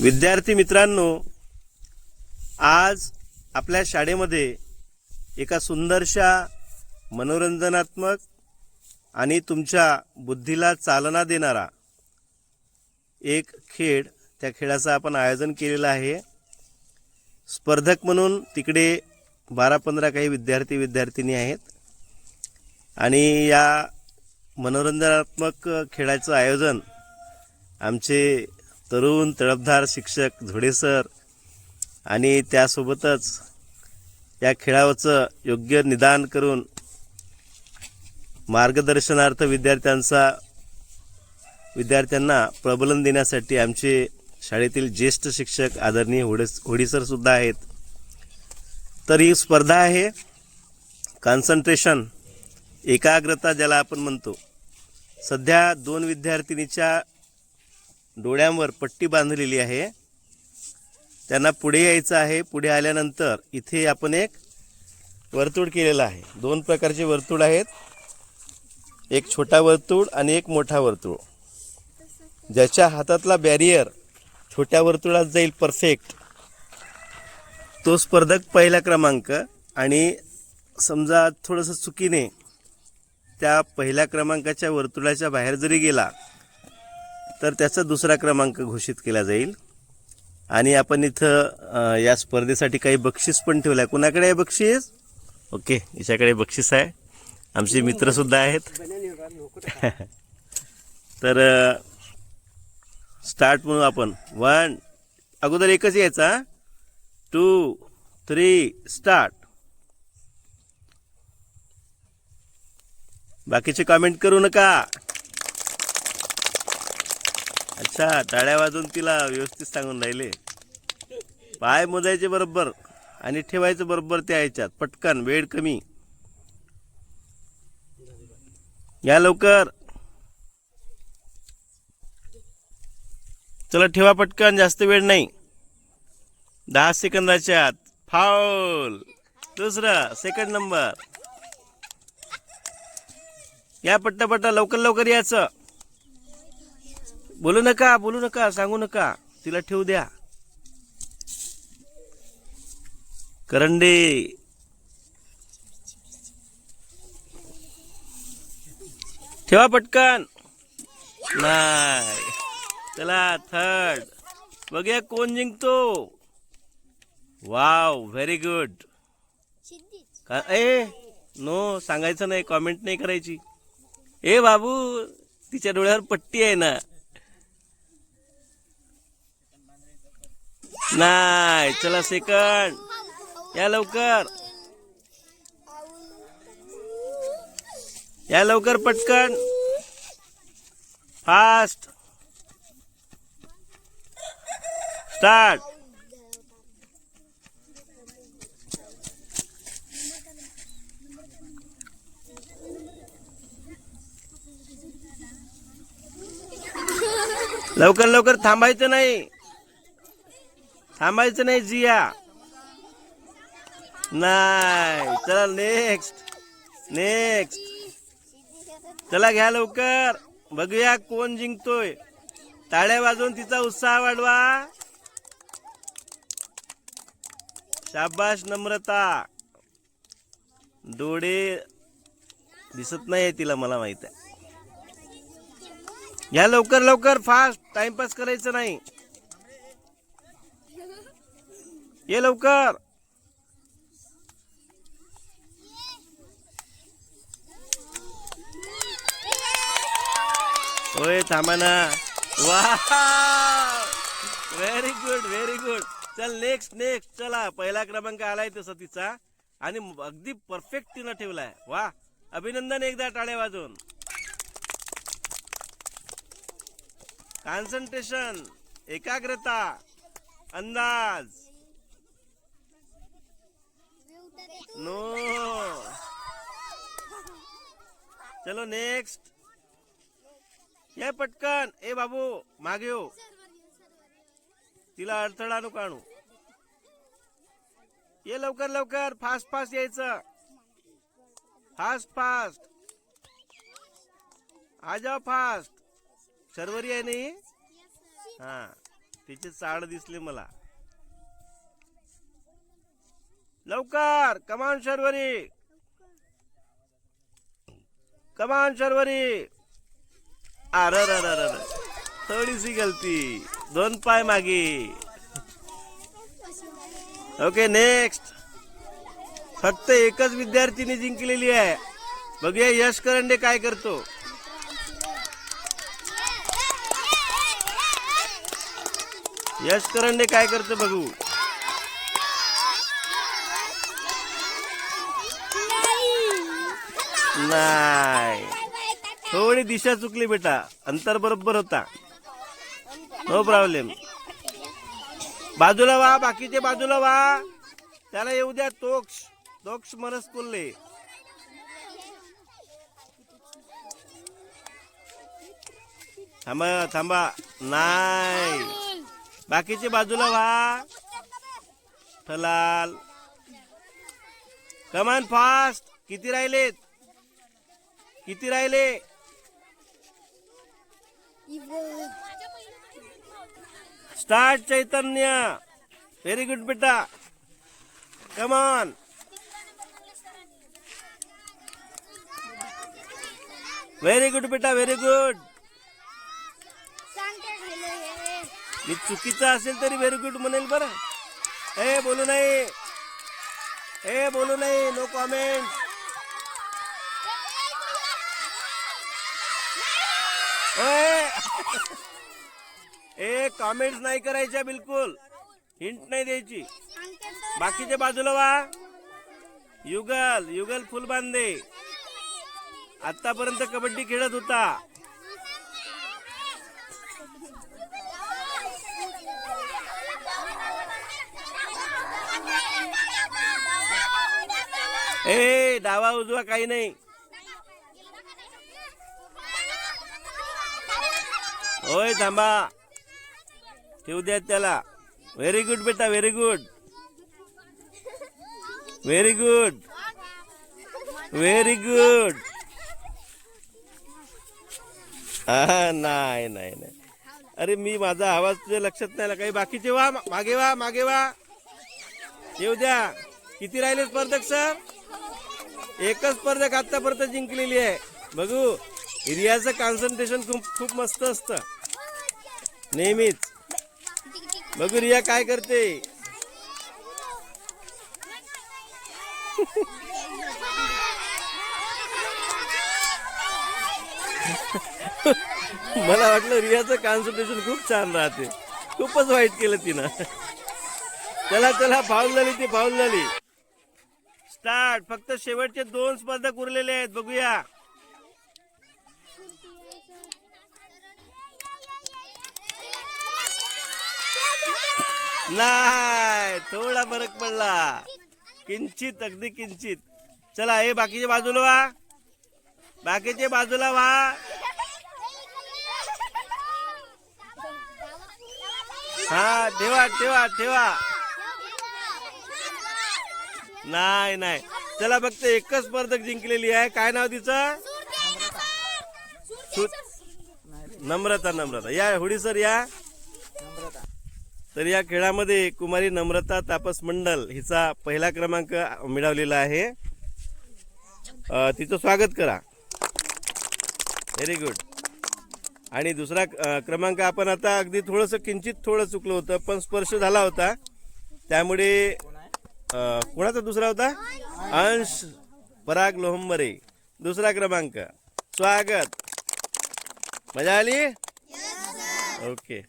विद्यार्थी मित्रांनो आज आपल्या शाळेमध्ये एका सुंदरशा मनोरंजनात्मक आणि तुमच्या बुद्धीला चालना देणारा एक खेळ त्या खेळाचं आपण आयोजन केलेलं आहे. स्पर्धक म्हणून तिकडे बारा पंधरा काही विद्यार्थी विद्यार्थिनी आहेत. आणि या मनोरंजनात्मक खेळाचं आयोजन आमचे तरुण तळपधार शिक्षक झोडे सर आणि त्यासोबतच या खेळाचं योग्य निदान करून मार्गदर्शनार्थ विद्यार्थ्यांचा विद्यार्थ्यांना प्रबलन देण्यासाठी आमचे शाळेतील ज्येष्ठ शिक्षक आदरणीय होडेस होडीसरसुद्धा आहेत. तर ही स्पर्धा आहे. कॉन्सन्ट्रेशन एकाग्रता ज्याला आपण म्हणतो सध्या दोन विद्यार्थिनीच्या डोळ्यांवर पट्टी बांधलेली आहे. त्यांना पुढे यायचं आहे. पुढे आल्यानंतर इथे आपण एक वर्तुळ केलेलं आहे. दोन प्रकारचे वर्तुळ आहेत. एक छोटा वर्तुळ आणि एक मोठा वर्तुळ. ज्याच्या हातातला बॅरियर छोट्या वर्तुळात जाईल परफेक्ट तो स्पर्धक पहिला क्रमांक आणि समजा थोडंसं चुकीने त्या पहिल्या क्रमांकाच्या वर्तुळाच्या बाहेर जरी गेला तर त्याचा दुसरा क्रमांक घोषित केला जाईल. आणि आपण इथं या स्पर्धेसाठी काही बक्षीस पण ठेवलं आहे कुणाकडे आहे बक्षीस? ओके हिच्याकडे बक्षीस आहे. आमचे मित्रसुद्धा आहेत. तर स्टार्ट म्हणू आपण. वन अगोदर एकच यायचा टू थ्री स्टार्ट. बाकीचे कमेंट करू नका. अच्छा टाळ्या वाजून तिला व्यवस्थित सांगून राहिले. पाय मोजायचे बरोबर आणि ठेवायचं बरोबर त्या ह्याच्यात. पटकन वेळ कमी. या लवकर. चला ठेवा पटकन जास्त वेळ नाही. दहा सेकंदाच्या आत. फाऊल. दुसरा सेकंड नंबर. या पट्टा पट्टा लवकर लवकर यायचं. बोलू नका बोलू नका सांगू नका. तिला ठेवू द्या. करंडे. ठेवा पटकन. नाही. चला थर्ड बघूया कोण जिंकतो. वाव व्हेरी गुड का ए नो सांगायचं नाही कॉमेंट नाही करायची. ए बाबू तिच्या डोळ्यावर पट्टी आहे ना. नाही चला सेकंड. या लवकर. या लवकर पटकन. फास्ट स्टार्ट लवकर लवकर थांबायचं नाही. थांबायचं नाही जिया. नाही चला नेक्स्ट नेक्स्ट चला घ्या लवकर. बघूया कोण जिंकतोय. टाळ्या वाजवून तिचा उत्साह वाढवा. शाबाश नम्रता. डोळे दिसत नाही तिला मला माहीत आहे. घ्या लवकर लवकर. फास्ट टाइमपास करायचं नाही. ये लवकर. होय थांबा ना. वा व्हेरी गुड व्हेरी गुड चल नेक्स्ट नेक्स्ट चला पहिला क्रमांक आलाय तसा तिचा आणि अगदी परफेक्ट तिनं ठेवलाय. वा अभिनंदन एकदा टाळ्या वाजवून. कॉन्सन्ट्रेशन एकाग्रता अंदाज. नो चलो नेक्स्ट ये पटकन. ए बाबू मागे हो. तिला अडथळा नको आणू? ये लवकर लवकर. फास्ट फास्ट यायचं. फास्ट फास्ट आ जाओ फास्ट सर्वरी आहे नाही? हा. तिचे चाड दिसले मला. लवकर. कमान शर्वरी. कमान शर्वरी. अर थोडीशी गलती. दोन पाय मागे. ओके नेक्स्ट फक्त एकच विद्यार्थीने जिंकलेली आहे. बघूया यश करंडे काय करतो. यश करंडे काय करतो बघू. नाही. थोडी दिशा चुकली बेटा. अंतर बरोबर होता. नो प्रॉब्लेम बाजूला वा बाकीचे बाजूला वा त्याला येऊ द्या तोक्ष. तोक्ष मनस कोल्हे थांबा थांबा. नाही. बाकीचे बाजूला व्हा. फलाल. कमान फास्ट किती राहिलेत? किती राहिले. स्टार्ट चैतन्य. व्हेरी गुड बेटा. कमान व्हेरी गुड बेटा व्हेरी गुड मी चुकीचं असेल तरी व्हेरी गुड म्हणेल बरं. ए बोलू नाही. ए बोलू नाही. नो कॉमेंट ए! कॉमेंट्स नाही करायच्या बिलकुल. हिंट नाही द्यायची. बाकीच्या बाजूला वा. युगल युगल फुल बांधे आतापर्यंत कबड्डी खेळत होता. ए डावा उजवा काही नाही. होय थांबा. ठेवू द्या त्याला. व्हेरी गुड बेटा very good very good very good नाही नाही नाही. अरे मी माझा आवाज तुझ्या लक्षात नाही आला. काही बाकीचे वा मागे वा मागे वा. येऊ द्या. किती राहिले स्पर्धक सर? एकच स्पर्धक आतापर्यंत जिंकलेली आहे. बघू. रियाचं कॉन्सन्ट्रेशन खूप खूप मस्त असतं. नेहमीच. बघू रिया काय करते. मला वाटलं रियाचं कॉन्सन्ट्रेशन खूप छान राहते. खूपच वाईट केलं तिनं. चला चला फाऊल झाली ती फाऊल झाली. स्टार्ट फक्त शेवटचे दोन स्पर्धक उरलेले आहेत. बघूया. नाही थोडा फरक पडला. किंचित अगदी किंचित. चला हे बाकीचे बाजूला वा. बाकीचे बाजूला वा. हा ठेवा ठेवा ठेवा. नाही नाही. चला फक्त एकच स्पर्धक जिंकलेली आहे. काय नाव तिचं? नम्रता नम्रता. या हुडी सर या. तर या खेळामध्ये कुमारी नम्रता तापस मंडल हिचा पहिला क्रमांक मिळवलेला आहे. तिचं स्वागत करा. व्हेरी गुड आणि दुसरा क्रमांक आपण आता अगदी थोडंसं किंचित थोडं चुकलं होतं पण स्पर्श झाला होता. त्यामुळे कोणाचा दुसरा होता? अंश पराग लोहंबरे. दुसरा क्रमांक. स्वागत. मजा आली? ओके